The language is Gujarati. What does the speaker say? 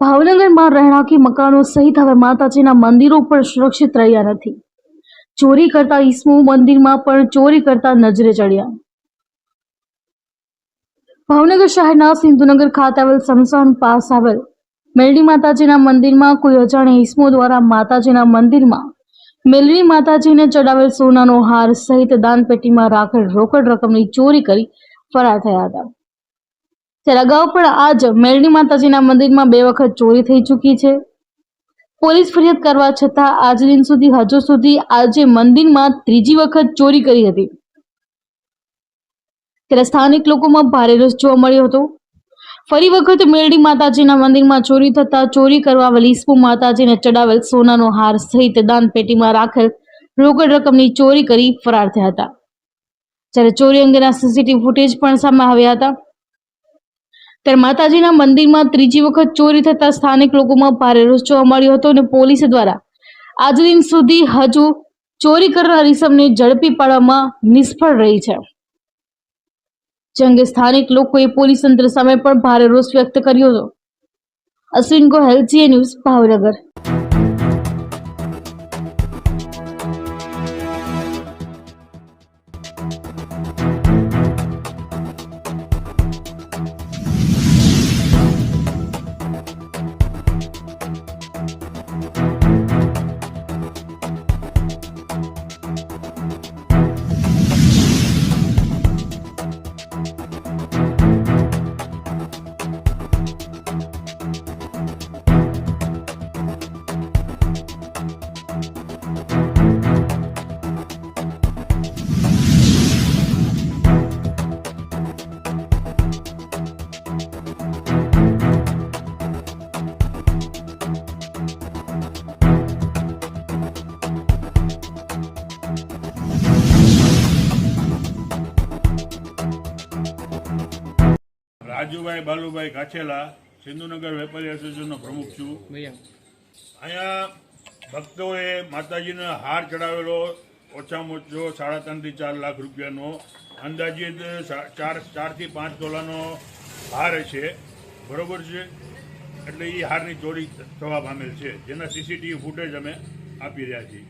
ભાવનગરમાં રહેણાંકી મકાનો સહિત હવે માતાજીના મંદિરો પણ સુરક્ષિત રહ્યા નથી. ચોરી કરતા ઈસમો મંદિરમાં પણ ચોરી કરતા નજરે ચડ્યા. ભાવનગર શહેરના સિંધુનગર ખાતે આવેલ સમસાન પાસ આવેલ મેલડી માતાજીના મંદિરમાં કોઈ અજાણ્યા ઈસમો દ્વારા માતાજીના મંદિરમાં મેલડી માતાજીને ચડાવેલ સોનાનો હાર સહિત દાનપેટીમાં રાખેલ રોકડ રકમની ચોરી કરી ફરાર થયા હતા. ત્યારે અગાઉ પણ આજ મેલડી માતાજીના મંદિરમાં બે વખત ચોરી થઈ ચૂકી છે. પોલીસ ફરિયાદ કરવા છતાં આજ દિન સુધી હજુ સુધી આજે મંદિરમાં ત્રીજી વખત ચોરી કરી હતી. ત્યારે સ્થાનિક લોકોમાં ભારે રસ જોવા મળ્યો હતો. ફરી વખત મેલડી માતાજીના મંદિરમાં ચોરી થતા ચોરી કરવા વલીસપુ માતાજીને ચડાવેલ સોનાનો હાર સહિત દાનપેટીમાં રાખેલ રોકડ રકમની ચોરી કરી ફરાર થયા હતા. જ્યારે ચોરી અંગેના સીસીટીવી ફૂટેજ પણ સામે આવ્યા હતા. ત્યારે માતાજીના મંદિરમાં ત્રીજી વખત ચોરી થતા સ્થાનિક લોકોમાં ભારે રોષ જોવા મળ્યો હતો અને પોલીસ દ્વારા આજ દિન સુધી હજુ ચોરી કરનાર ઇસમને ઝડપી પાડવામાં નિષ્ફળ રહી છે. જે અંગે સ્થાનિક લોકોએ પોલીસ તંત્ર સામે પણ ભારે રોષ વ્યક્ત કર્યો હતો. અશ્વિન ગોહેલ જીએ ન્યૂઝ, ભાવનગર. રાજુભાઈ બાલુભાઈ કાછેલા સિંધુનગર વેપારી એસોસિએશનનો પ્રમુખ છું. અહીંયા ભક્તોએ માતાજીને હાર ચડાવેલો ઓછામાં ઓછો સાડા ત્રણથી ચાર લાખ રૂપિયાનો અંદાજિત ચાર ચારથી પાંચ તોલાનો હાર છે. બરોબર છે? એટલે એ હારની ચોરી થવા પામેલ છે. જેના સીસીટીવી ફૂટેજ અમે આપી રહ્યા છીએ.